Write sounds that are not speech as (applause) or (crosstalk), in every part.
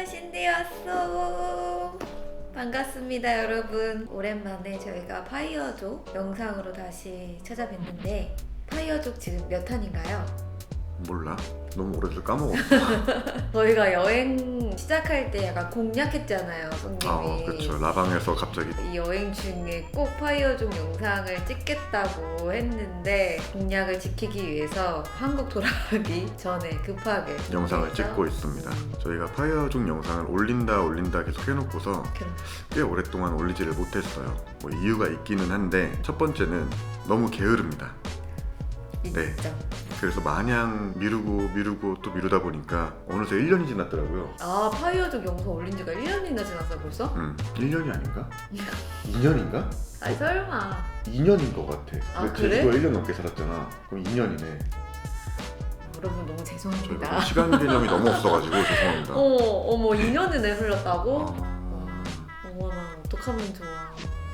아, 신디 왔어. 반갑습니다, 여러분. 오랜만에 저희가 파이어족 영상으로 다시 찾아뵀는데 파이어족 지금 몇 탄인가요? 몰라. 너무 오래돼서 까먹었어. (laughs) 저희가 여행 시작할 때 약간 공략했잖아요, 성님이. 아, 그쵸. 라방에서 갑자기 이 여행 중에 꼭 파이어족 영상을 찍겠다고 했는데 공약을 지키기 위해서 한국 돌아가기 (laughs) 전에 급하게 영상을 찍고 있습니다. 저희가 파이어족 영상을 올린다 올린다 계속 해놓고서 그럼 꽤 오랫동안 올리지를 못했어요. 뭐 이유가 있기는 한데 첫 번째는 너무 게으릅니다. 네. 인정. 그래서 마냥 미루고 미루고 또 미루다 보니까 어느새 1년이 지났더라고요. 아 파이어족 영상 올린 지가 1년이나 지났어 벌써? 음, 1년이 아닌가? (laughs) 2년인가? 아니 설마 2년인 것 같아. 아, 근데 그래? 제주도에 1년 넘게 살았잖아. 그럼 2년이네. 여러분 너무 저희가 죄송합니다 좀 시간 개념이 너무 없어가지고 (laughs) 죄송합니다. 어 어머 2년을 내흘렸다고? 아... 어머나 어떡하면 좋아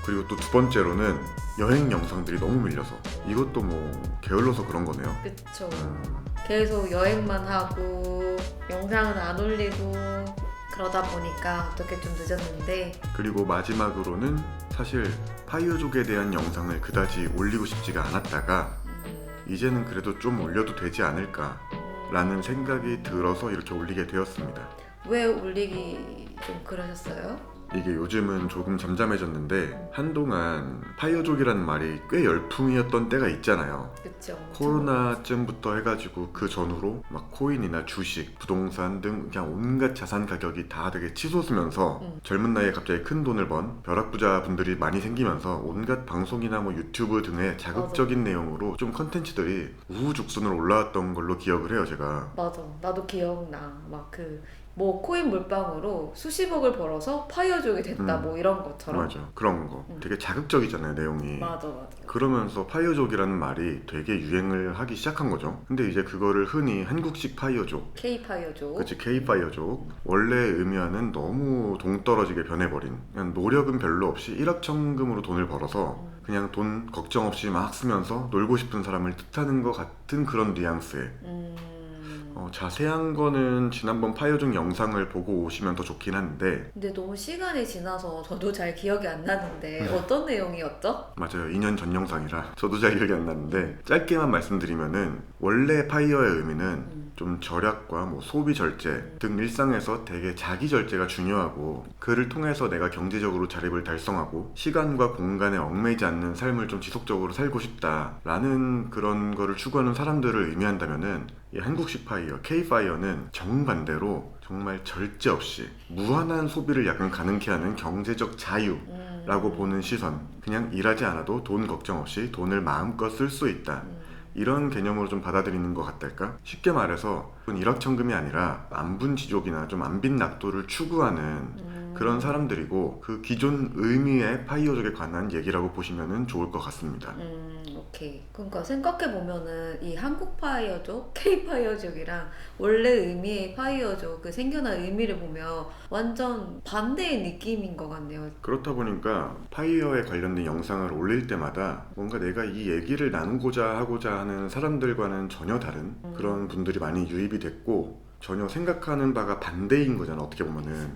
그리고 또 두 번째로는 여행 영상들이 너무 밀려서 이것도 뭐 게을러서 그런 거네요. 그쵸 음, 계속 여행만 하고 영상은 안 올리고 그러다 보니까 어떻게 좀 늦었는데 그리고 마지막으로는 사실 파이어족에 대한 영상을 그다지 올리고 싶지가 않았다가 음, 이제는 그래도 좀 올려도 되지 않을까 라는 생각이 들어서 이렇게 올리게 되었습니다. 왜 올리기 좀 그러셨어요? 이게 요즘은 조금 잠잠해졌는데 한동안 파이어족이라는 말이 꽤 열풍이었던 때가 있잖아요. 그쵸. 코로나쯤부터 해가지고 그 전후로 막 코인이나 주식, 부동산 등 그냥 온갖 자산 가격이 다 되게 치솟으면서 음. 젊은 나이에 갑자기 큰 돈을 번 벼락부자 분들이 많이 생기면서 온갖 방송이나 뭐 유튜브 등의 자극적인 내용으로 좀 컨텐츠들이 우후죽순으로 올라왔던 걸로 기억을 해요 제가. 맞아. 나도 기억나. 막 그 뭐 코인 물방으로 수십억을 벌어서 파이어족이 됐다 음. 뭐 이런 것처럼. 맞아. 그런 거. 음. 되게 자극적이잖아요 내용이. 맞아 맞아. 그러면서 파이어족이라는 말이 되게 유행을 하기 시작한 거죠. 근데 이제 그거를 흔히 한국식 파이어족 K 파이어족 그치 K-파이어족 원래 의미와는 너무 동떨어지게 변해버린 그냥 노력은 별로 없이 일확천금으로 돈을 벌어서 음. 그냥 돈 걱정 없이 막 쓰면서 놀고 싶은 사람을 뜻하는 것 같은 그런 뉘앙스의 음... 어, 자세한 거는 지난번 파이어족 영상을 보고 오시면 더 좋긴 한데 근데 너무 시간이 지나서 저도 잘 기억이 안 나는데 네. 어떤 내용이었죠? 맞아요 2년 전 영상이라 저도 잘 기억이 안 나는데 짧게만 말씀드리면은 원래 파이어의 의미는 음. 좀 절약과 뭐 소비 절제 등 일상에서 되게 자기 절제가 중요하고 그를 통해서 내가 경제적으로 자립을 달성하고 시간과 공간에 얽매이지 않는 삶을 좀 지속적으로 살고 싶다라는 그런 거를 추구하는 사람들을 의미한다면은 이 한국식 파이어 K 파이어는 정반대로 정말 절제 없이 무한한 소비를 약간 가능케 하는 경제적 자유 음... 라고 보는 시선 그냥 일하지 않아도 돈 걱정 없이 돈을 마음껏 쓸 수 있다 음. 이런 개념으로 좀 받아들이는 것 같달까? 쉽게 말해서 일확천금이 아니라 안분지족이나 좀 안빈 낙도를 추구하는 음. 그런 사람들이고 그 기존 의미의 파이어족에 관한 얘기라고 보시면 좋을 것 같습니다. 음, 오케이. 그러니까 생각해 보면은 이 한국 파이어족, (laughs) K 파이어족이랑 원래 의미의 파이어족 그 생겨난 의미를 보면 완전 반대의 느낌인 것 같네요. 그렇다 보니까 파이어에 관련된 영상을 올릴 때마다 뭔가 내가 이 얘기를 나누고자 하고자 하는 사람들과는 전혀 다른 음. 그런 분들이 많이 유입이 됐고 전혀 생각하는 바가 반대인 거잖아 어떻게 보면은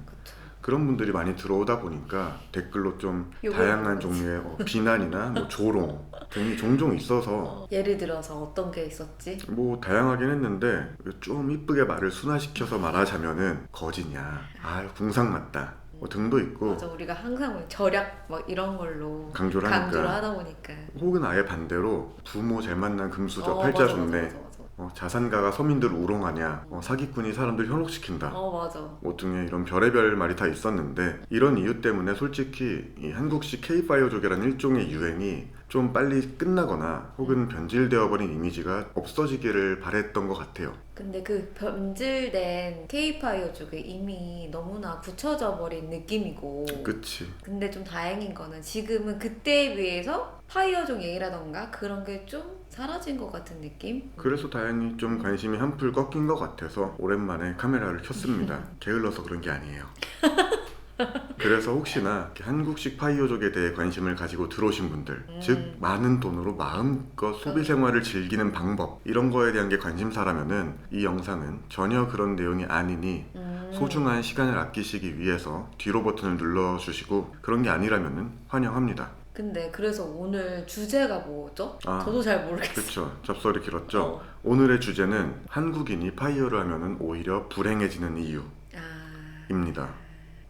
그런 분들이 많이 들어오다 보니까 댓글로 좀 다양한. 종류의 어, (laughs) 비난이나 뭐 조롱 등이 종종 있어서 어, 예를 들어서 어떤 게 있었지? 뭐 다양하긴 했는데 좀 이쁘게 말을 순화시켜서 말하자면은 거지냐 아 궁상 맞다 뭐 등도 있고 맞아, 우리가 항상 뭐 절약 막 이런 걸로 강조를 강조를 하니까 하다 보니까. 혹은 아예 반대로 부모 잘 만난 금수저 어, 팔자 맞아, 좋네 맞아, 맞아, 맞아. 어, 자산가가 서민들을 우롱하냐 어, 사기꾼이 사람들 현혹시킨다 어, 맞아. 뭐 등의 이런 별의별 말이 다 있었는데 이런 이유 때문에 솔직히 이 한국식 K-파이어족이라는 일종의 유행이 좀 빨리 끝나거나 혹은 변질되어 버린 이미지가 없어지기를 바랬던 것 같아요. 근데 그 변질된 K-파이어족에 이미 너무나 굳혀져 버린 느낌이고 그치. 근데 좀 다행인 거는 지금은 그때에 비해서 파이어족 얘기라던가 그런 게 좀 사라진 것 같은 느낌? 그래서 다행히 좀 관심이 한풀 꺾인 것 같아서 오랜만에 카메라를 켰습니다. (laughs) 게을러서 그런 게 아니에요. 그래서 혹시나 이렇게 한국식 파이어족에 대해 관심을 가지고 들어오신 분들, 음. 즉 많은 돈으로 마음껏 소비 생활을 즐기는 방법 이런 거에 대한 게 관심사라면은 이 영상은 전혀 그런 내용이 아니니 음. 음. 소중한 시간을 아끼시기 위해서 뒤로 버튼을 눌러 주시고 그런 게 아니라면 환영합니다. 근데 그래서 오늘 주제가 뭐죠? 아. 저도 잘 모르겠어요. 그렇죠. 접설이 길었죠. 어. 오늘의 주제는 한국인이 파이어를 하면은 오히려 불행해지는 이유입니다. 아.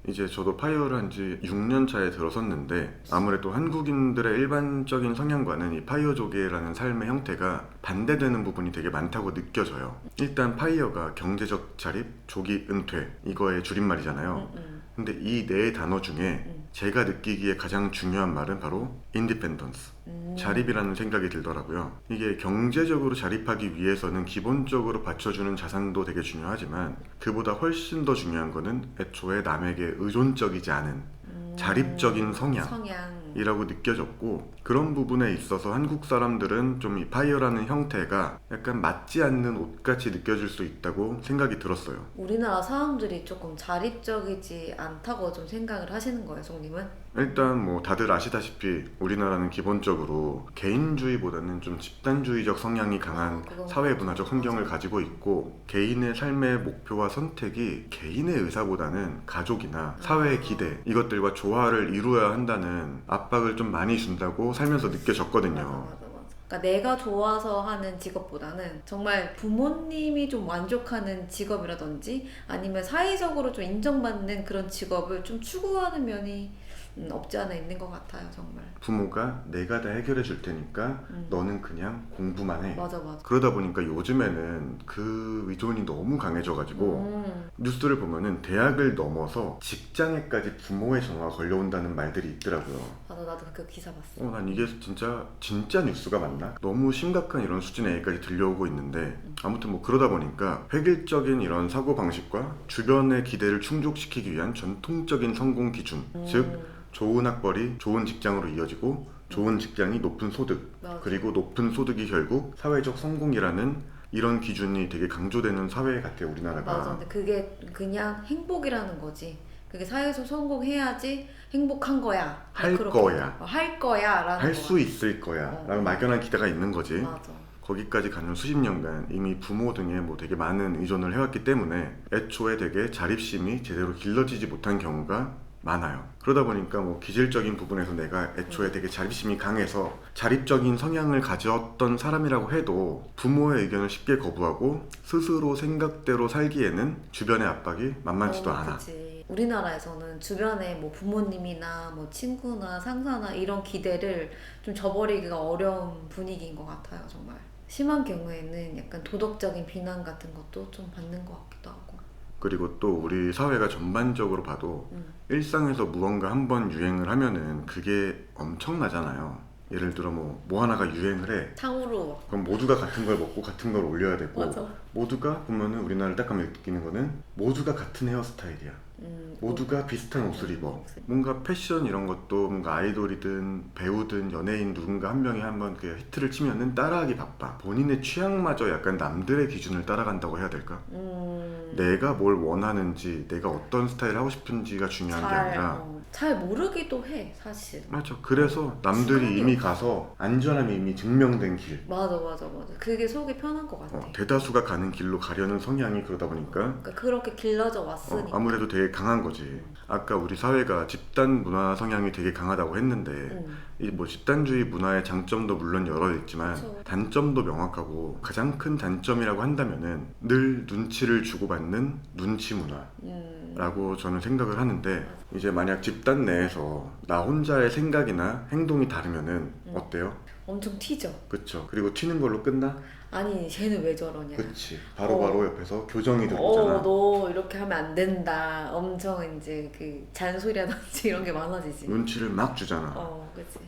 이제 저도 파이어를 한 지 6년 차에 들어섰는데 아무래도 한국인들의 일반적인 성향과는 이 파이어족이라는 삶의 형태가 반대되는 부분이 되게 많다고 느껴져요. 일단 파이어가 경제적 자립, 조기 은퇴 이거의 줄임말이잖아요. 음, 음. 근데 이 네 단어 중에 음. 제가 느끼기에 가장 중요한 말은 바로 인디펜던스, 음. 자립이라는 생각이 들더라고요. 이게 경제적으로 자립하기 위해서는 기본적으로 받쳐주는 자산도 되게 중요하지만 그보다 훨씬 더 중요한 거는 애초에 남에게 의존적이지 않은 음. 자립적인 성향. 성향. 이라고 느껴졌고 그런 부분에 있어서 한국 사람들은 좀 이 파이어라는 형태가 약간 맞지 않는 옷같이 느껴질 수 있다고 생각이 들었어요. 우리나라 사람들이 조금 자립적이지 않다고 좀 생각을 하시는 거예요, 송님은? 일단 뭐 다들 아시다시피 우리나라는 기본적으로 개인주의보다는 좀 집단주의적 성향이 강한 어, 그건 사회 문화적. 환경을 가지고 있고 개인의 삶의 목표와 선택이 개인의 의사보다는 가족이나 사회의 아. 기대 이것들과 조화를 이루어야 한다는 압박을 좀 많이 준다고 살면서 느껴졌거든요. 맞아. 그러니까 내가 좋아서 하는 직업보다는 정말 부모님이 좀 만족하는 직업이라든지 아니면 사회적으로 좀 인정받는 그런 직업을 좀 추구하는 면이 음, 없지 않아 있는 것 같아요, 정말. 부모가 내가 다 해결해 줄 테니까 음. 너는 그냥 공부만 해. 맞아, 맞아. 그러다 보니까 요즘에는 그 의존이 너무 강해져가지고 음, 뉴스를 보면은 대학을 넘어서 직장에까지 부모의 전화가 걸려온다는 말들이 있더라고요. 맞아, 나도 그 기사 봤어. 어, 난 이게 진짜 진짜 뉴스가 맞나? 너무 심각한 이런 수준의 얘기까지 들려오고 있는데 아무튼 뭐 그러다 보니까 획일적인 이런 사고 방식과 주변의 기대를 충족시키기 위한 전통적인 성공 기준, 음, 즉 좋은 학벌이 좋은 직장으로 이어지고 좋은 직장이 높은 소득, 맞아. 그리고 높은 소득이 결국 사회적 성공이라는 이런 기준이 되게 강조되는 사회 같아 요 우리나라가. 맞아. 근데 그게 그냥 행복이라는 거지. 그게 사회에서 성공해야지 행복한 거야. 할 그렇게. 거야. 어, 할 거야. 라는 할거수 있을 거야 어. 라는 막연한 기대가 있는 거지 맞아. 거기까지 가는 수십 년간 이미 부모 등에 뭐 되게 많은 의존을 해왔기 때문에 애초에 되게 자립심이 제대로 길러지지 못한 경우가 많아요 그러다 보니까 뭐 기질적인 부분에서 내가 애초에 음. 되게 자립심이 강해서 자립적인 성향을 가졌던 사람이라고 해도 부모의 의견을 쉽게 거부하고 스스로 생각대로 살기에는 주변의 압박이 만만치도 어, 않아 그치. 우리나라에서는 주변에 뭐 부모님이나 뭐 친구나 상사나 이런 기대를 좀 저버리기가 어려운 분위기인 것 같아요, 정말. 심한 경우에는 약간 도덕적인 비난 같은 것도 좀 받는 것 같기도 하고. 그리고 또 우리 사회가 전반적으로 봐도 음. 일상에서 무언가 한 번 유행을 하면은 그게 엄청나잖아요. 예를 들어 뭐, 뭐 하나가 유행을 해. 탕후루. 그럼 모두가 같은 걸 먹고 같은 걸 올려야 되고 맞아. 모두가 보면은 우리나라를 딱 가면 느끼는 거는 모두가 같은 헤어스타일이야. 음, 모두가 비슷한 옷을 입어. 뭔가 패션 이런 것도 뭔가 아이돌이든 배우든 연예인 누군가 한 명이 한번 그 히트를 치면은 따라하기 바빠. 본인의 취향마저 약간 남들의 기준을 따라간다고 해야 될까? 음, 내가 뭘 원하는지, 내가 어떤 스타일 하고 싶은지가 중요한 게 잘, 아니라 어, 잘 모르기도 해, 사실. 맞아. 그래서 남들이 시간이 이미. 가서 안전함이 이미 증명된 길. 맞아, 맞아, 맞아. 그게 속이 편한 것 같아. 어, 대다수가 가는 길로 가려는 성향이 그러다 보니까 그러니까 그렇게 길러져 어, 왔으니까. 아무래도 되게 강한 거지. 아까 우리 사회가 집단 문화 성향이 되게 강하다고 했는데 음, 이뭐 집단주의 문화의 장점도 물론 여러 있지만 그쵸. 단점도 명확하고 가장 큰 단점이라고 한다면은 늘 눈치를 주고받는 눈치 문화. 음, 라고 저는 생각을 하는데 이제 만약 집단 내에서 나 혼자의 생각이나 행동이 다르면은 음. 어때요? 엄청 튀죠. 그쵸 그리고 튀는 걸로 끝나? 아니, 쟤는 왜 저러냐. 그치 바로바로 옆에서 교정이 어, 들어오잖아 너 이렇게 하면 안 된다. 엄청 이제 그 잔소리라든지 이런 게 많아지지. 눈치를 막 주잖아 어, 그치.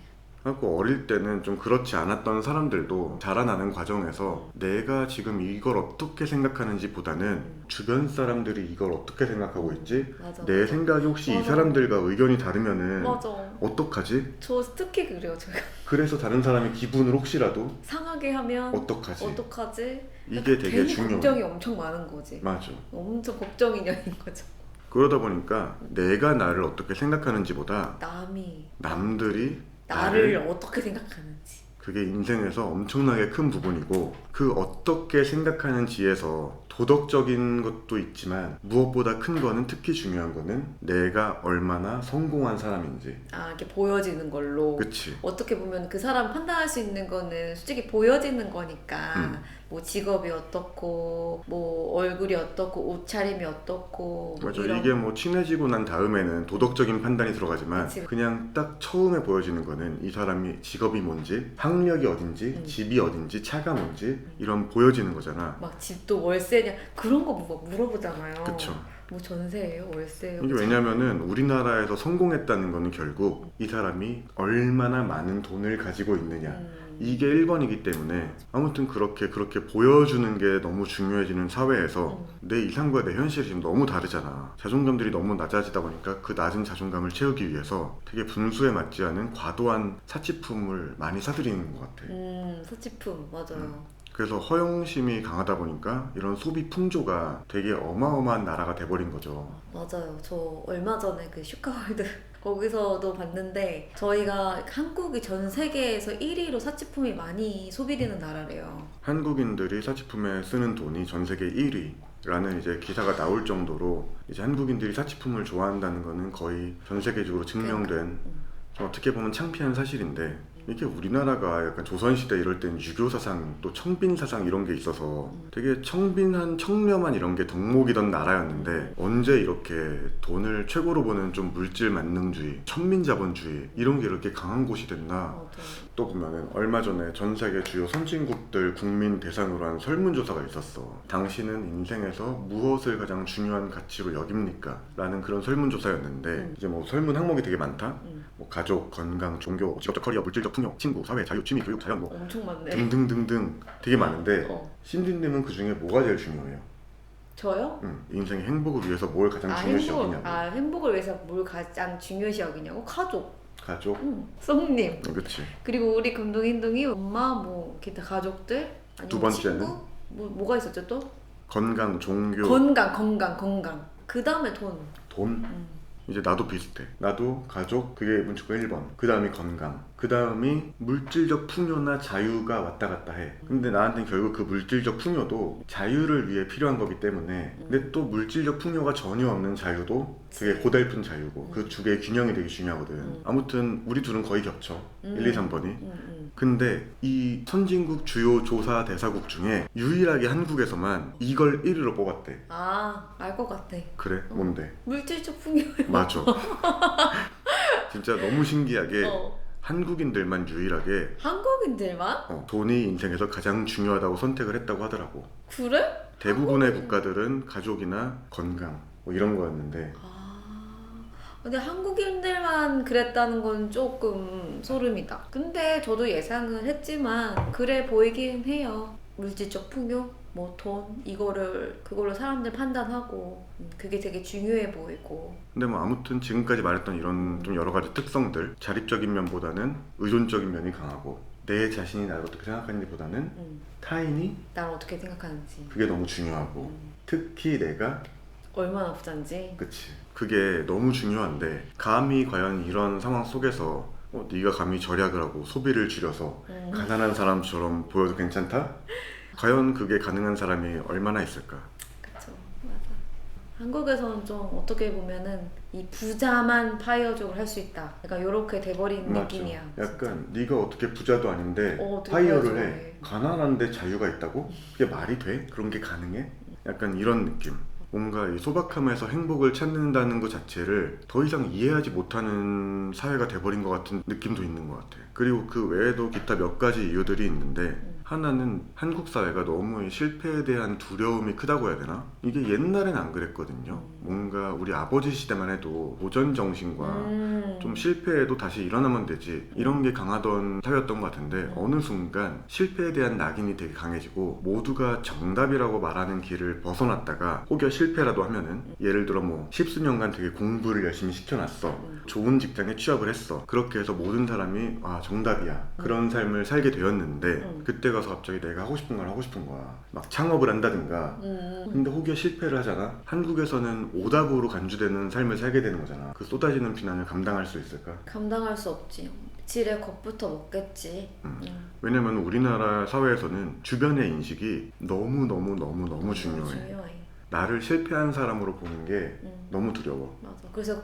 그래갖고 어릴 때는 좀 그렇지 않았던 사람들도 자라나는 과정에서 내가 지금 이걸 어떻게 생각하는지 보다는 음. 주변 사람들이 이걸 어떻게 생각하고 있지? 맞아. 내. 생각이 혹시 이 맞아. 사람들과 의견이 다르면은 맞아. 어떡하지? 저 특히 그래요. 제가 (laughs) 그래서 다른 사람의 기분을 혹시라도 상하게 하면 어떡하지? 어떡하지? 이게 되게 괜히 중요해. 걱정이 엄청 많은 거지. 맞아. 엄청 걱정이냐인 거죠. 그러다 보니까 내가 나를 어떻게 생각하는지보다 남이 남들이 나를 어떻게 생각하는지. 그게 인생에서 엄청나게 큰 부분이고 그 어떻게 생각하는지에서 도덕적인 것도 있지만 무엇보다 큰 거는 특히 중요한 거는 내가 얼마나 성공한 사람인지. 아 이렇게 보여지는 걸로 그치. 어떻게 보면 그 사람 판단할 수 있는 거는 솔직히 보여지는 거니까 음. 뭐 직업이 어떻고 뭐 얼굴이 어떻고 옷차림이 어떻고 뭐 맞아. 이런 이게 뭐 친해지고 난 다음에는 도덕적인 판단이 들어가지만 그치. 그냥 딱 처음에 보여지는 거는 이 사람이 직업이 뭔지, 학력이 어딘지, 음. 집이 어딘지, 차가 뭔지 이런 보여지는 거잖아. 막 집도 월세냐 그런 거뭐 물어보잖아요. 그쵸. 뭐 전세예요, 월세예요. 이게 뭐 왜냐면은 우리나라에서 성공했다는 거는 결국 이 사람이 얼마나 많은 돈을 가지고 있느냐. 음. 이게 1번이기 때문에 아무튼 그렇게 그렇게 보여주는 게 너무 중요해지는 사회에서 음. 내 이상과 내 현실이 지금 너무 다르잖아. 자존감들이 너무 낮아지다 보니까 그 낮은 자존감을 채우기 위해서 되게 분수에 맞지 않은 과도한 사치품을 많이 사들이는 것 같아. 음, 사치품 맞아요. 그래서 허영심이 강하다 보니까 이런 소비 풍조가 되게 어마어마한 나라가 돼버린 거죠. 맞아요. 저 얼마 전에 그 슈카월드 거기서도 봤는데 저희가 한국이 전 세계에서 1위로 사치품이 많이 소비되는 나라래요. 한국인들이 사치품에 쓰는 돈이 전 세계 1위. 라는 이제 기사가 나올 정도로 이제 한국인들이 사치품을 좋아한다는 거는 거의 전 세계적으로 증명된 음. 좀 어떻게 보면 창피한 사실인데 이게 우리나라가 약간 조선시대 이럴 땐 유교 사상 또 청빈 사상 이런 게 있어서 되게 청빈한 청렴한 이런 게 덕목이던 나라였는데 언제 이렇게 돈을 최고로 보는 좀 물질 만능주의 천민 자본주의 이런 게 이렇게 강한 곳이 됐나. 또 보면은 얼마 전에 전 세계 주요 선진국들 국민 대상으로 한 설문조사가 있었어. 당신은 인생에서 무엇을 가장 중요한 가치로 여깁니까? 라는 그런 설문조사였는데 음. 이제 뭐 설문 항목이 되게 많다. 음. 뭐 가족, 건강, 종교, 직업적 커리어, 물질적 풍요, 친구, 사회, 자유, 취미, 교육, 자연 뭐 엄청 많네. 등등등등 되게 많은데 어. 신디님은 그 중에 뭐가 제일 중요해요? 저요? 응, 인생의 행복을 위해서 뭘 가장 아 중요시 행복을 여기냐고. 아 행복을 위해서 뭘 가장 중요시 여기냐고 가족. 가족, 응. 성님. 응, 그치. 그리고 우리 금동인동이 엄마 뭐 기타 가족들 아니면 두 번째는? 친구? 뭐 뭐가 있었죠 또? 건강, 종교, 건강 건강 건강. 그 다음에 돈. 돈. 음. 이제 나도 비슷해. 나도 가족, 그게 문축과 1번. 그 다음이 건강. 그 다음이 물질적 풍요나 자유가 왔다 갔다 해. 근데 나한테는 결국 그 물질적 풍요도 자유를 위해 필요한 거기 때문에. 근데 또 물질적 풍요가 전혀 없는 자유도 되게 고달픈 자유고. 그 두 개의 균형이 되게 중요하거든. 음. 아무튼 우리 둘은 거의 겹쳐. 음. 1, 2, 3번이. 음, 음. 근데 이 선진국 주요 조사 대사국 중에 유일하게 한국에서만 이걸 1위로 뽑았대. 아 알 것 같아. 그래? 뭔데? 물질적 풍요. 맞아. (laughs) 진짜 너무 신기하게 어. 한국인들만 유일하게 한국인들만? 어, 돈이 인생에서 가장 중요하다고 선택을 했다고 하더라고. 그래? 대부분의 한국인. 국가들은 가족이나 건강 뭐 이런 거였는데 아, 근데 한국인들만 그랬다는 건 조금 소름이다. 근데 저도 예상은 했지만 그래 보이긴 해요. 물질적 풍요, 뭐 돈 이거를 그걸로 사람들 판단하고 음, 그게 되게 중요해 보이고. 근데 뭐 아무튼 지금까지 말했던 이런 좀 여러 가지 특성들 자립적인 면보다는 의존적인 면이 강하고 내 자신이 나를 어떻게 생각하는지보다는 음, 타인이 날 어떻게 생각하는지, 그게 너무 중요하고 음, 특히 내가 얼마나 부자인지. 그치 그게 너무 중요한데 감히 과연 이런 상황 속에서 어, 네가 감히 절약을 하고 소비를 줄여서 음, 가난한 사람처럼 보여도 괜찮다? (laughs) 과연 그게 가능한 사람이 얼마나 있을까? 그쵸, 맞아. 한국에서는 좀 어떻게 보면은 이 부자만 파이어족을 할 수 있다. 약간 이렇게 돼버린 느낌이야. 약간 네가 어떻게 부자도 아닌데 어, 어떻게 파이어를 해. 해. 가난한데 자유가 있다고? 그게 말이 돼? 그런 게 가능해? 약간 이런 느낌. 뭔가 이 소박함에서 행복을 찾는다는 것 자체를 더 이상 이해하지 못하는 사회가 돼버린 것 같은 느낌도 있는 것 같아. 그리고 그 외에도 기타 몇 가지 이유들이 있는데 하나는 한국 사회가 너무 이 실패에 대한 두려움이 크다고 해야 되나? 이게 옛날엔 안 그랬거든요. 뭔가 우리 아버지 시대만 해도 도전 정신과 음. 좀 실패해도 다시 일어나면 되지 이런 게 강하던 사회였던 것 같은데 어느 순간 실패에 대한 낙인이 되게 강해지고 모두가 정답이라고 말하는 길을 벗어났다가 혹여 실패라도 하면은 예를 들어 뭐 십수년간 되게 공부를 열심히 시켜놨어 좋은 직장에 취업을 했어 그렇게 해서 모든 사람이 아 정답이야 그런 삶을 살게 되었는데 음. 그때가 가서 갑자기 내가 하고 싶은 걸 하고 싶은 거야. 막 창업을 한다든가. 음. 근데 혹여 실패를 하잖아. 한국에서는 오답으로 간주되는 삶을 살게 되는 거잖아. 그 쏟아지는 비난을 감당할 수 있을까? 감당할 수 없지. 지레 겁부터 먹겠지. 음. 음. 왜냐면 우리나라 사회에서는 주변의 인식이 너무 너무 너무 너무 중요해. 중요해. 나를 실패한 사람으로 보는 게 음. 너무 두려워. 맞아. 그래서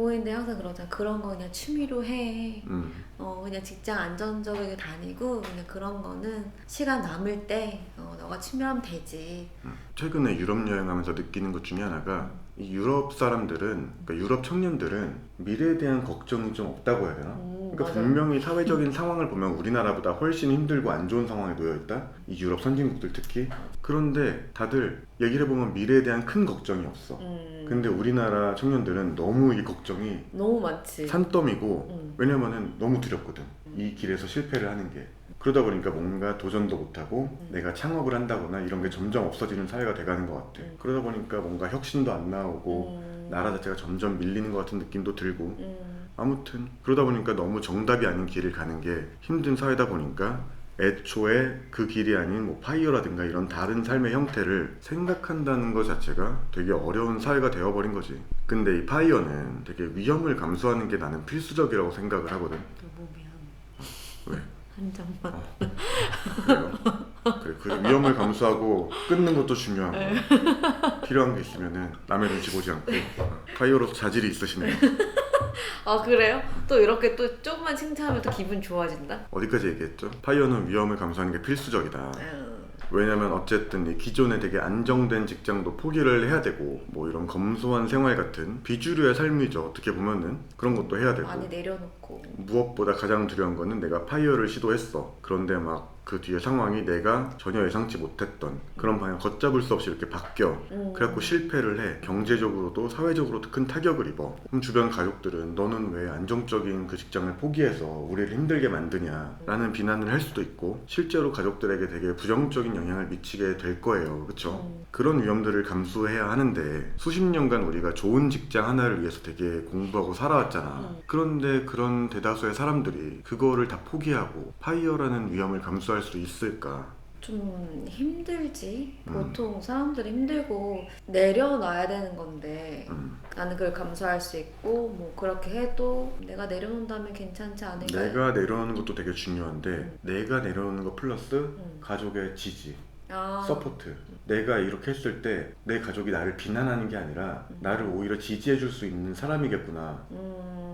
부모님들 항상 그러잖아. 그런 거 그냥 취미로 해. 음. 어 그냥 직장 안정적이게 다니고 그냥 그런 거는 시간 남을 때 어, 너가 취미하면 되지. 음. 최근에 유럽 여행하면서 느끼는 것 중에 하나가 이 유럽 사람들은 그러니까 유럽 청년들은 미래에 대한 걱정이 좀 없다고 해야 되나? 음, 그러니까 맞아. 분명히 사회적인 (laughs) 상황을 보면 우리나라보다 훨씬 힘들고 안 좋은 상황에 놓여 있다. 이 유럽 선진국들 특히. 그런데 다들 얘기를 해보면 미래에 대한 큰 걱정이 없어. 음, 근데 우리나라 청년들은 너무 이 걱정이 너무 많지. 산더미고 음. 왜냐면은 너무 두렵거든. 이 길에서 실패를 하는 게. 그러다 보니까 뭔가 도전도 못하고 음. 내가 창업을 한다거나 이런 게 점점 없어지는 사회가 돼가는 것 같아. 음. 그러다 보니까 뭔가 혁신도 안 나오고 음, 나라 자체가 점점 밀리는 것 같은 느낌도 들고 음, 아무튼 그러다 보니까 너무 정답이 아닌 길을 가는 게 힘든 사회다 보니까 애초에 그 길이 아닌 뭐 파이어라든가 이런 다른 삶의 형태를 생각한다는 것 자체가 되게 어려운 사회가 되어버린 거지. 근데 이 파이어는 되게 위험을 감수하는 게 나는 필수적이라고 생각을 하거든. 한 장만. 어. 그래요? 그래, 그 위험을 감수하고 끊는 것도 중요한 네. 필요한 게 있으면은 남의 눈치 보지 않고 어, 파이어로서 자질이 있으시네요. 아 그래요? 또 이렇게 또 조금만 칭찬하면 또 기분 좋아진다. 어디까지 얘기했죠? 파이어는 위험을 감수하는 게 필수적이다. 음, 왜냐면 어쨌든 이 기존에 되게 안정된 직장도 포기를 해야 되고 뭐 이런 검소한 생활 같은 비주류의 삶이죠. 어떻게 보면은 그런 것도 해야 되고 많이 내려놓고. 무엇보다 가장 두려운 거는 내가 파이어를 시도했어. 그런데 막 그 뒤에 상황이 내가 전혀 예상치 못했던 그런 방향 걷잡을 수 없이 이렇게 바뀌어. 음. 그래갖고 실패를 해. 경제적으로도 사회적으로도 큰 타격을 입어. 그럼 주변 가족들은 너는 왜 안정적인 그 직장을 포기해서 우리를 힘들게 만드냐? 라는 비난을 할 수도 있고 실제로 가족들에게 되게 부정적인 영향을 미치게 될 거예요. 그쵸? 음. 그런 위험들을 감수해야 하는데 수십 년간 우리가 좋은 직장 하나를 위해서 되게 공부하고 살아왔잖아. 음. 그런데 그런 대다수의 사람들이 그거를 다 포기하고 파이어라는 위험을 감수할 수 있을까? 좀 힘들지. 음. 보통 사람들이 힘들고 내려놔야 되는 건데 음. 나는 그걸 감수할 수 있고 뭐 그렇게 해도 내가 내려놓는다면 괜찮지 않을까. 내가 내려오는 것도 되게 중요한데 음. 내가 내려오는 것 플러스 음. 가족의 지지, 아. 서포트. 내가 이렇게 했을 때 내 가족이 나를 비난하는 게 아니라 음. 나를 오히려 지지해 줄 수 있는 사람이겠구나. 음.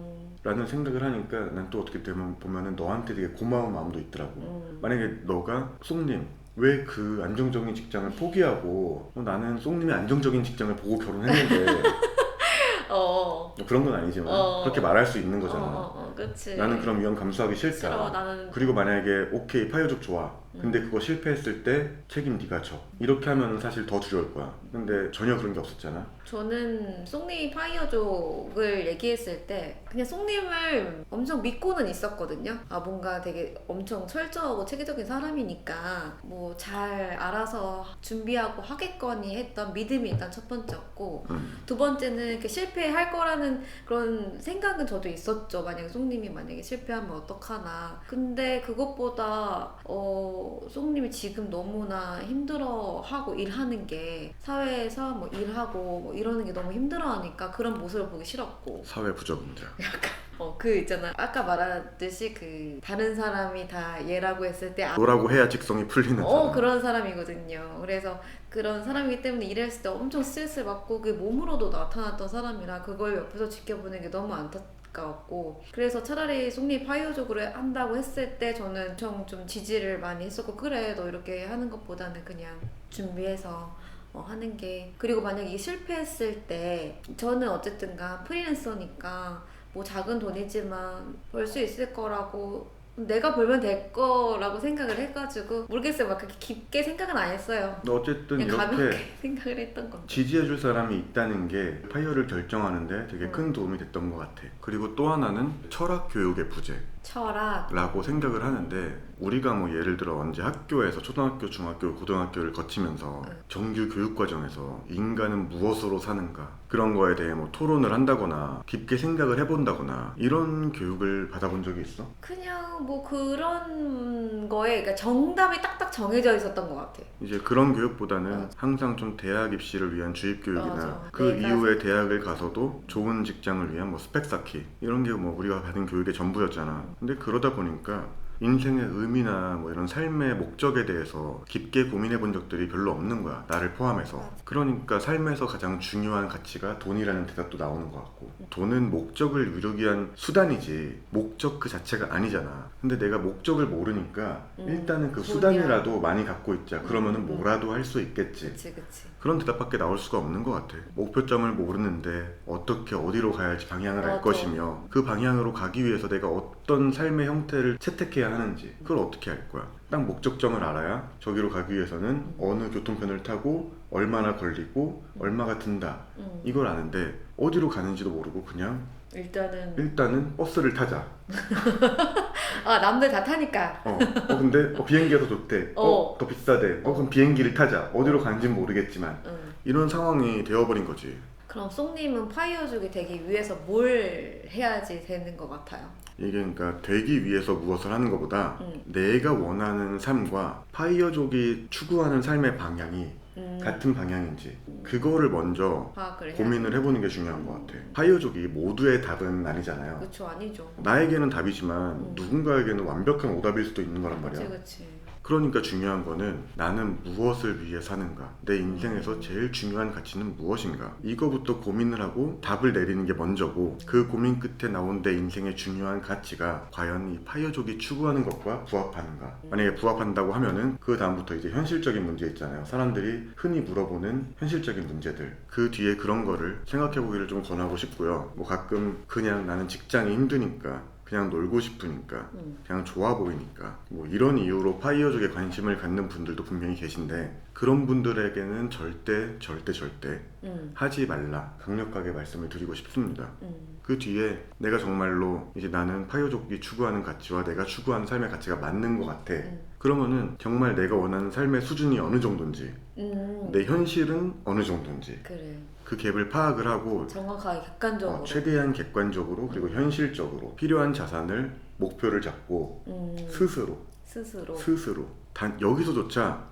라는 생각을 하니까 난 또 어떻게 되면 보면은 너한테 되게 고마운 마음도 있더라고. 음. 만약에 너가 쏙님 왜 그 안정적인 직장을 포기하고 어, 나는 쏙님이 안정적인 직장을 보고 결혼했는데 (laughs) 어. 그런 건 아니지만 어. 그렇게 말할 수 있는 거잖아. 어, 어, 어, 그치. 나는 그런 위험 감수하기 싫다. 싫어. 나는 그리고 만약에 오케이 파이어족 좋아. 근데 음. 그거 실패했을 때 책임 네가 져. 이렇게 하면 사실 더 두려울 거야. 근데 전혀 그런 게 없었잖아. 저는 송님 파이어족을 얘기했을 때 그냥 송님을 엄청 믿고는 있었거든요. 아 뭔가 되게 엄청 철저하고 체계적인 사람이니까 뭐 잘 알아서 준비하고 하겠거니 했던 믿음이 일단 첫 번째였고 음. 두 번째는 이렇게 실패할 거라는 그런 생각은 저도 있었죠. 만약에 송 님이 만약에 실패하면 어떡하나. 근데 그것보다 어 송님이 지금 너무나 힘들어하고 일하는 게 사회에서 뭐 일하고 뭐 이러는 게 너무 힘들어하니까 그런 모습을 보기 싫었고 사회 부적응자. (laughs) 어그 있잖아 아까 말했듯이 그 다른 사람이 다 얘라고 했을 때 아, 너라고 해야 직성이 풀리는 어 사람. 그런 사람이거든요. 그래서 그런 사람이기 때문에 일했을 때 엄청 스트레스를 받고 그 몸으로도 나타났던 사람이라 그걸 옆에서 지켜보는 게 너무 안타 까웠고. 그래서 차라리 속리 파이어족으로 한다고 했을 때 저는 엄청 좀 지지를 많이 했었고 그래 너 이렇게 하는 것보다는 그냥 준비해서 어, 하는 게. 그리고 만약에 실패했을 때 저는 어쨌든간 프리랜서니까 뭐 작은 돈이지만 벌 수 있을 거라고 내가 벌면 될 거라고 생각을 해가지고 모르겠어요 막 그렇게 깊게 생각은 안 했어요 근데 어쨌든 그냥 이렇게 가볍게 (laughs) 생각을 했던 건데 지지해줄 사람이 있다는 게 파이어를 결정하는데 되게 큰 음. 도움이 됐던 것 같아. 그리고 또 하나는 철학 교육의 부재. 철학. 라고 생각을 하는데 우리가 뭐 예를 들어 언제 학교에서 초등학교, 중학교, 고등학교를 거치면서 응. 정규 교육 과정에서 인간은 무엇으로 사는가 그런 거에 대해 뭐 토론을 한다거나 깊게 생각을 해본다거나 이런 교육을 받아본 적이 있어? 그냥 뭐 그런 거에 그러니까 정답이 딱딱 정해져 있었던 것 같아. 이제 그런 교육보다는 맞아. 항상 좀 대학 입시를 위한 주입 교육이나 맞아. 그 내가- 이후에 대학을 가서도 좋은 직장을 위한 뭐 스펙 쌓기 이런 게 뭐 우리가 받은 교육의 전부였잖아. 근데 그러다 보니까 인생의 의미나 뭐 이런 삶의 목적에 대해서 깊게 고민해 본 적들이 별로 없는 거야. 나를 포함해서. 그러니까 삶에서 가장 중요한 가치가 돈이라는 대답도 나오는 것 같고. 돈은 목적을 이루기 위한 수단이지 목적 그 자체가 아니잖아. 근데 내가 목적을 모르니까 음, 일단은 그 돈이야. 수단이라도 많이 갖고 있자. 그러면은 음, 음. 뭐라도 할 수 있겠지. 그치 그치. 그런 대답밖에 나올 수가 없는 것 같아. 목표점을 모르는데 어떻게 어디로 가야 할지 방향을 알 맞아. 것이며 그 방향으로 가기 위해서 내가 어떤 삶의 형태를 채택해야 하는지 그걸 어떻게 알 거야. 딱 목적점을 알아야 저기로 가기 위해서는 어느 교통편을 타고 얼마나 걸리고 얼마가 든다. 음. 이걸 아는데 어디로 가는지도 모르고 그냥 일단은 일단은 버스를 타자. 아 남들 다 타니까. 어, 어 근데 어, 비행기가 더 좋대. 어, 어. 더 비싸대. 어, 그럼 비행기를 타자. 어디로 가는지는 모르겠지만 응. 이런 상황이 되어버린 거지. 그럼 송님은 파이어족이 되기 위해서 뭘 해야지 되는 것 같아요? 이게 그러니까 되기 위해서 무엇을 하는 것보다 응. 내가 원하는 삶과 파이어족이 추구하는 삶의 방향이 음, 같은 방향인지 그거를 먼저 파악을 해야 고민을 해보는 게 중요한 것 같아. 파이어족이 모두의 답은 아니잖아요. 그쵸 아니죠. 나에게는 답이지만 음. 누군가에게는 완벽한 오답일 수도 있는 거란 말이야. 그치 그치. 그러니까 중요한 거는 나는 무엇을 위해 사는가? 내 음. 인생에서 제일 중요한 가치는 무엇인가? 이거부터 고민을 하고 답을 내리는 게 먼저고 그 고민 끝에 나온 내 인생의 중요한 가치가 과연 이 파이어족이 추구하는 것과 부합하는가? 만약에 부합한다고 하면은 그 다음부터 이제 현실적인 문제 있잖아요. 사람들이 흔히 물어보는 현실적인 문제들. 그 뒤에 그런 거를 생각해 보기를 좀 권하고 싶고요. 뭐 가끔 그냥 나는 직장이 힘드니까 그냥 놀고 싶으니까 음. 그냥 좋아 보이니까 뭐 이런 이유로 파이어족에 관심을 갖는 분들도 분명히 계신데 그런 분들에게는 절대 절대 절대 음. 하지 말라 강력하게 말씀을 드리고 싶습니다. 음. 그 뒤에 내가 정말로 이제 나는 파이어족이 추구하는 가치와 내가 추구하는 삶의 가치가 맞는 것 같아. 음. 그러면은 정말 내가 원하는 삶의 수준이 어느 정도인지 음. 내 현실은 어느 정도인지 그래. 그 갭을 파악을 하고 정확하게 객관적으로. 어, 최대한 객관적으로 그리고 현실적으로 필요한 자산을 목표를 잡고 음. 스스로 스스로. 스스로 단 여기서조차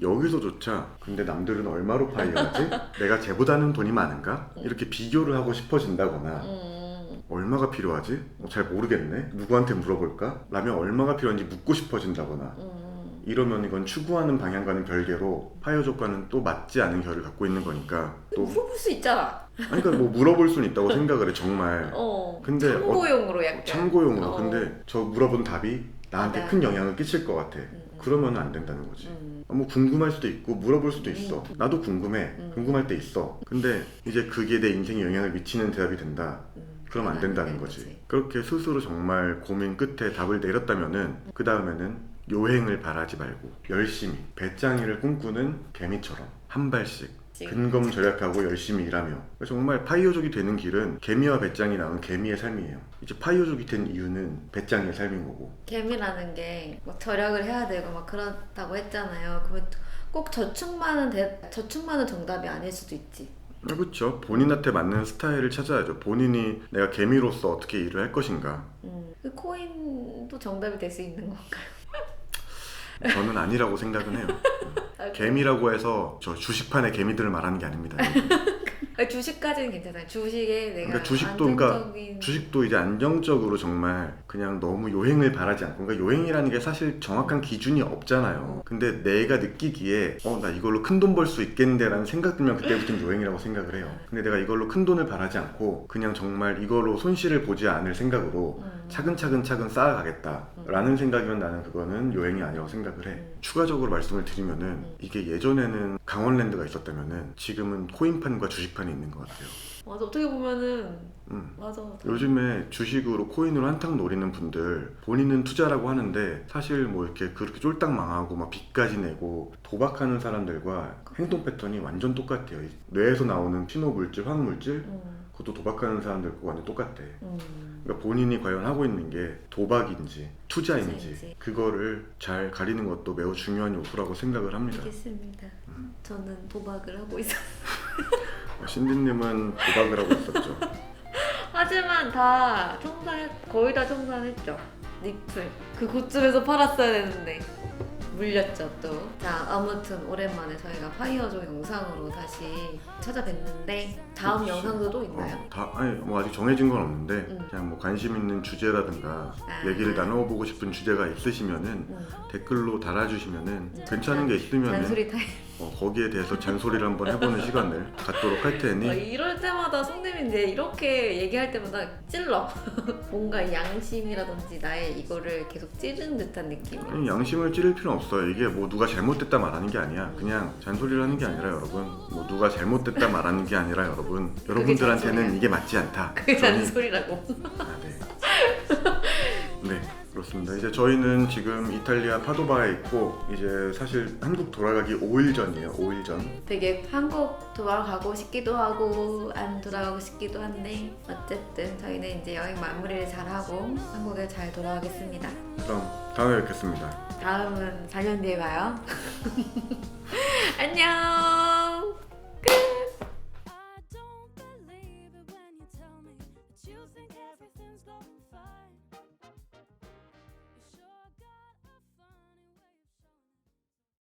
여기서조차 근데 남들은 얼마로 파이어하지? (laughs) 내가 쟤보다는 돈이 많은가? 이렇게 비교를 하고 싶어진다거나 음. 얼마가 필요하지? 어, 잘 모르겠네 누구한테 물어볼까? 라면 얼마가 필요한지 묻고 싶어진다거나 음. 이러면 이건 추구하는 방향과는 별개로 파이어족과는 또 맞지 않은 결을 갖고 있는 거니까 또 물어볼 수 있잖아. 아니 그러니까 뭐 물어볼 수는 있다고 생각을 해 정말 어. 근데 참고용으로 약간. 참고용으로 어. 근데 저 물어본 답이 나한테. 큰 영향을 끼칠 것 같아 음. 그러면 안 된다는 거지 음. 뭐 궁금할 수도 있고 물어볼 수도 있어. 음. 나도 궁금해. 음. 궁금할 때 있어. 근데 이제 그게 내 인생에 영향을 미치는 대답이 된다. 음. 그럼 안 그건 된다는 되는 거지. 그렇게 스스로 정말 고민 끝에 답을 내렸다면은 그 다음에는 요행을 바라지 말고 열심히 배짱이를 꿈꾸는 개미처럼 한 발씩 지금. 근검 절약하고 열심히 일하며 정말 파이어족이 되는 길은 개미와 배짱이 낳은 개미의 삶이에요. 이제 파이어족이 된 이유는 배짱이의 삶인 거고 개미라는 게 막 절약을 해야 되고 막 그렇다고 했잖아요. 그러면 꼭 저축만은 대, 저축만은 정답이 아닐 수도 있지. 그렇죠. 본인한테 맞는 스타일을 찾아야죠. 본인이 내가 개미로서 어떻게 일을 할 것인가. 음. 그 코인도 정답이 될 수 있는 건가요? (laughs) 저는 아니라고 생각은 해요. (laughs) 개미라고 해서 저 주식판의 개미들을 말하는 게 아닙니다. 아니, 주식까지는 괜찮아요. 주식에 내가 그러니까 주식도 그러니까 안정적인 주식도 이제 안정적으로 정말 그냥 너무 요행을 바라지 않고 그러니까 요행이라는 게 사실 정확한 기준이 없잖아요. 근데 내가 느끼기에 어 나 이걸로 큰 돈 벌 수 있겠는데라는 생각 들면 그때부터는 요행이라고 생각을 해요. 근데 내가 이걸로 큰 돈을 바라지 않고 그냥 정말 이걸로 손실을 보지 않을 생각으로 음. 차근차근 차근 쌓아가겠다라는 생각이면 나는 그거는 요행이 아니라고 생각을 해. 음. 추가적으로 말씀을 드리면은 음. 이게 예전에는 강원랜드가 있었다면은 지금은 코인판과 주식판이 있는 것 같아요. 맞아 어떻게 보면은 음. 맞아. 요즘에 주식으로 코인으로 한탕 노리는 분들 본인은 투자라고 하는데 사실 뭐 이렇게 그렇게 쫄딱 망하고 막 빚까지 내고 도박하는 사람들과 행동 패턴이 완전 똑같아요. 이 뇌에서 나오는 신호 물질, 화학 물질 음. 그것도 도박하는 사람들과 완전 똑같아. 음. 그러니까 본인이 과연 하고 있는 게 도박인지 투자인지 투자인지. 그거를 잘 가리는 것도 매우 중요한 요소라고 생각을 합니다. 알겠습니다. 저는 도박을 하고 있어요. 어, 신디님은 도박을 하고 있었죠. (laughs) 하지만 다 청산 거의 다 청산했죠. 니플 그 고점에서 팔았어야 되는데 물렸죠 또. 자 아무튼 오랜만에 저희가 파이어족 영상으로 다시 찾아뵀는데 다음 그치. 영상도 또 있나요? 어, 다 아니 뭐 아직 정해진 건 없는데 음. 그냥 뭐 관심 있는 주제라든가 아. 얘기를 나눠보고 싶은 주제가 있으시면은 음. 댓글로 달아주시면은 음. 괜찮은 게 있으면은 잔소리 타임. 어, 거기에 대해서 잔소리를 한번 해보는 시간을 (laughs) 갖도록 할 어, 테니 이럴 때마다 송님이 이제 이렇게 얘기할 때마다 찔러. (laughs) 뭔가 양심이라든지 나의 이거를 계속 찌르는 듯한 느낌. 아니, 양심을 찌를 필요 없어요. 이게 뭐 누가 잘못됐다 말하는 게 아니야. 그냥 잔소리를 하는 게 아니라 여러분, 뭐 누가 잘못됐다 말하는 게 아니라 여러분, 여러분들한테는 잔소리야. 이게 맞지 않다. 그게 저희- 잔소리라고. 아, 네. 네, 그렇습니다. 이제 저희는 지금 이탈리아 파도바에 있고 이제 사실 한국 돌아가기 5일 전이에요. 5일 전. 되게 한국 돌아가고 싶기도 하고 안 돌아가고 싶기도 한데 어쨌든 저희는 이제 여행 마무리를 잘하고 한국에 잘 돌아가겠습니다. 그럼 다음에 뵙겠습니다. 다음은 4년 뒤에 봐요. (laughs) 안녕.